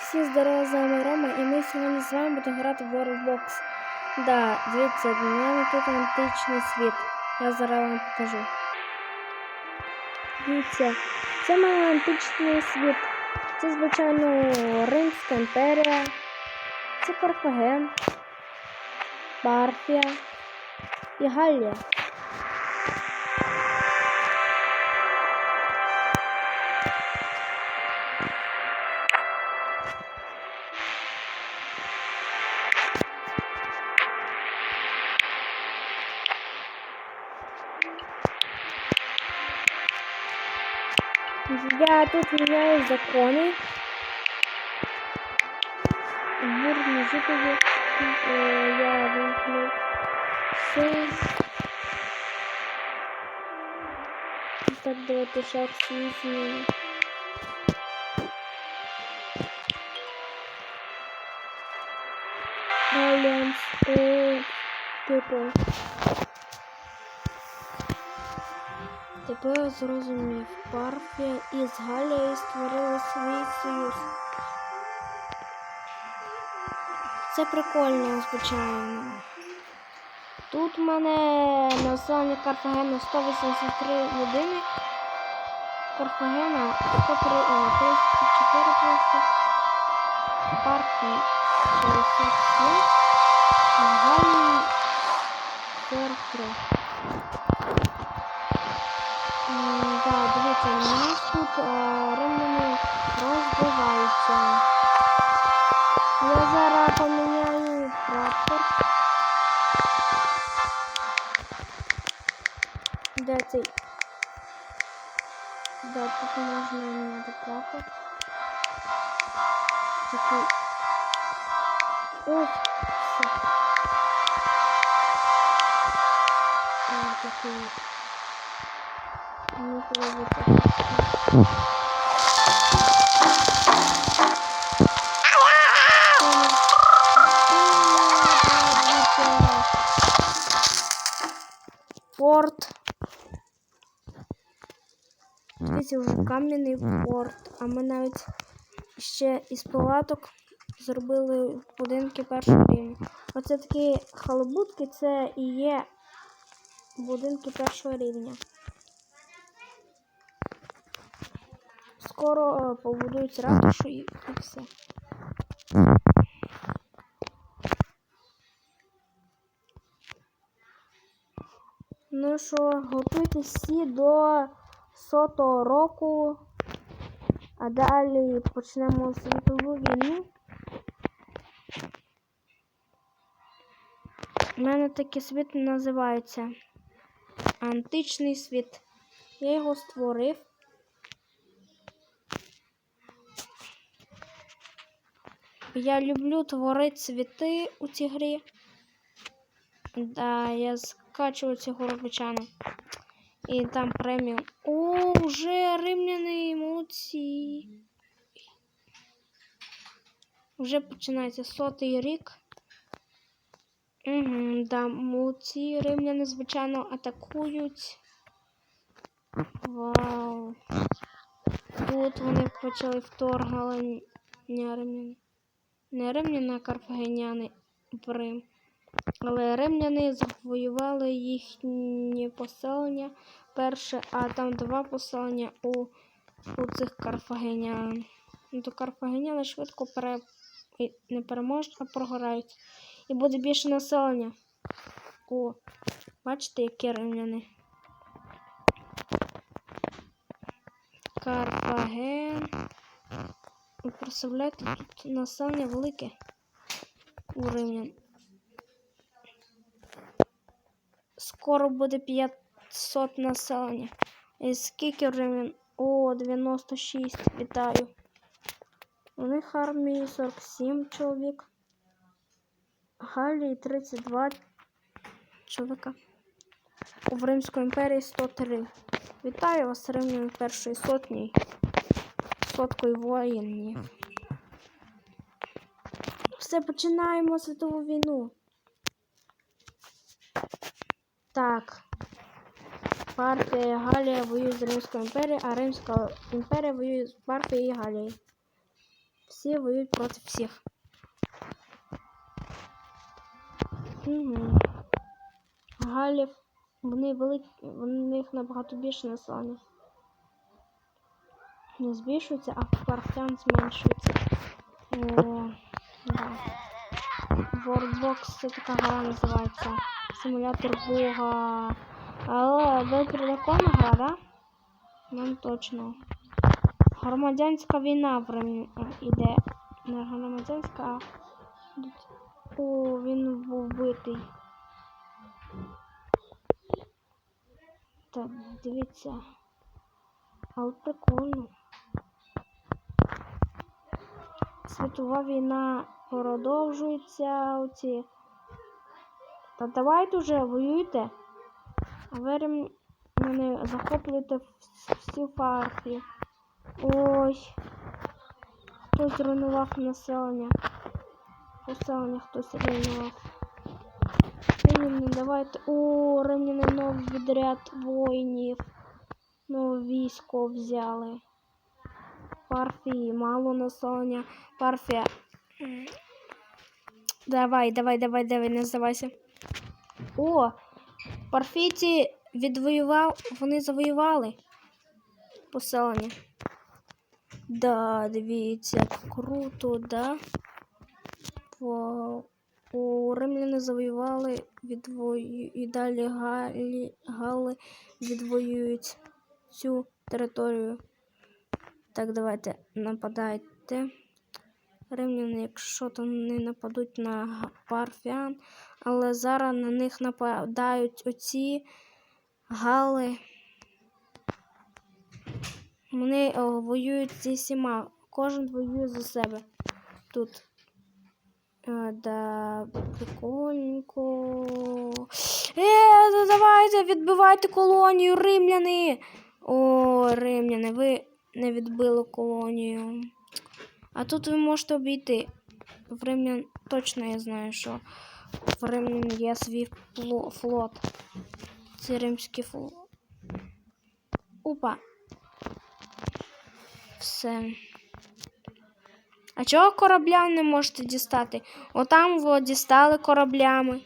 Всі здорово, з вами Рома, і ми сьогодні з вами будемо грати в World Box. Да, дивіться, в мене тут античний світ. Я зараз вам покажу. Дивіться, це мене античний світ. Це, звичайно, Римська імперія. Це Карфаген, Парфія і Галлія. Я тут міняю закони. Бурні жителі. Е, Я вимкну все. Так, давайте шаг візьмемо. Alliance of People. Тепер зрозумів, Парфія із Галією створили свій союз. Це прикольно, звичайно. Тут в мене населення Карфагена 183 людини. Карфагена 103, о, 34 просто. Парфії 67. А Галії 43. М, Да, дивіться, у нас тут е, римляни розбиваються. Я зараз поміняю прапор. Де цей? Да, тут можна міняти прапор. Такий. Ось, все. Ось такий. Форт. Дивіться, вже кам'яний форт. А ми навіть ще із палаток зробили будинки першого рівня. Оце такі халабутки, це і є будинки першого рівня. Скоро е, побудують ратушу і, все. Ну що, готуйтесь всі до сотого року, а далі почнемо світову війну. У мене такий світ називається Античний світ. Я його створив. Я люблю творити світи у цій грі. Да, я скачую цього робочана. І там преміум. О, вже римляни молодці. Вже починається сотий рік. Угу, да, молодці римляни, звичайно, атакують. Вау. Тут вони почали вторгнення римлян. Не римляни, а карфагеняни Рим. Але римляни завоювали їхнє поселення перше, а там два поселення у, у цих карфагенян. Ну, то карфагеняни швидко пере... не переможуть, а програють. І буде більше населення. О, бачите, які римляни. Карфаген. Ви представляєте, тут населення велике у римлян. Скоро буде 500 населення. І скільки римлян? О, 96. Вітаю. У них армії 47 чоловік. Галії 32 чоловіка. У Римської імперії 103. Вітаю вас, римляни першої сотні. Соткою воїнів. Все, починаємо світову війну. Так. Парфія і Галія воюють з Римською імперією, а Римська імперія воює з Парфією і Галією. Всі воюють проти всіх. Угу. Галів, вони великі, в них набагато більше населення. Не збільшується, а парфян зменшується. О. Worldbox це така гра називається. Симулятор Бога. Але ви прикольна гра, да? Нам точно. Громадянська війна в Римі е, іде. Не громадянська, а. О, він був вбитий. Так, дивіться. Але прикольно. Світова війна продовжується. Оці. Та давайте вже воюйте. А ви мене захоплюєте всю партію. Ой. Хтось зруйнував населення. Поселення хтось руйнував. Римляни, давайте. О, римляни новий відряд воїнів. Нове військо взяли. Парфії, мало населення. Парфія. Давай, давай, давай, давай, не здавайся. О, парфійці відвоював, вони завоювали поселення. Да, дивіться, круто, да? Вау. О, римляни завоювали, відвою... і далі галі... гали відвоюють цю територію. Так, давайте нападайте. Римляни, якщо то не нападуть на парфян, але зараз на них нападають оці гали. Вони о, воюють зі всіма. Кожен воює за себе. Тут. А, да, прикольненько. Е, ну давайте, відбивайте колонію, римляни. О, римляни, ви не відбили колонію. А тут ви можете обійти. В точно я знаю, що в є свій флот. Це римський флот. Опа. Все. А чого корабля не можете дістати? Отам во дістали кораблями.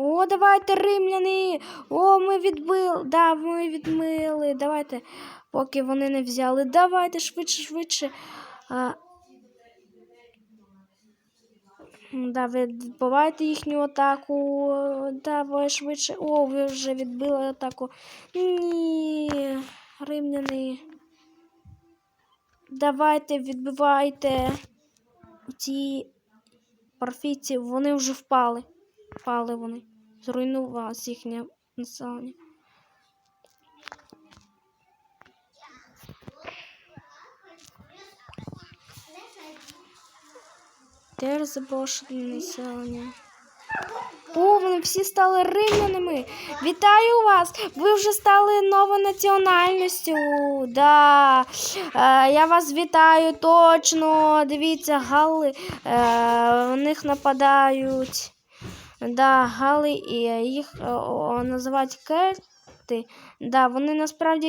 О, давайте, римляни! О, ми відбили. Да, ми відмили. Давайте, поки вони не взяли. Давайте швидше, швидше. А... Да, відбивайте їхню атаку. Давай швидше. О, ви вже відбили атаку. Ні, римляни. Давайте, відбивайте. Ці парфійці, вони вже впали. Впали вони. Зруйнувалось їхнє населення. Теж заброшене населення. О, вони всі стали римлянами. Вітаю вас! Ви вже стали новонаціональністю. Да. Е, я вас вітаю точно. Дивіться, гали е, в них нападають. Да, гали і їх е, о, називають кельти. Да, вони насправді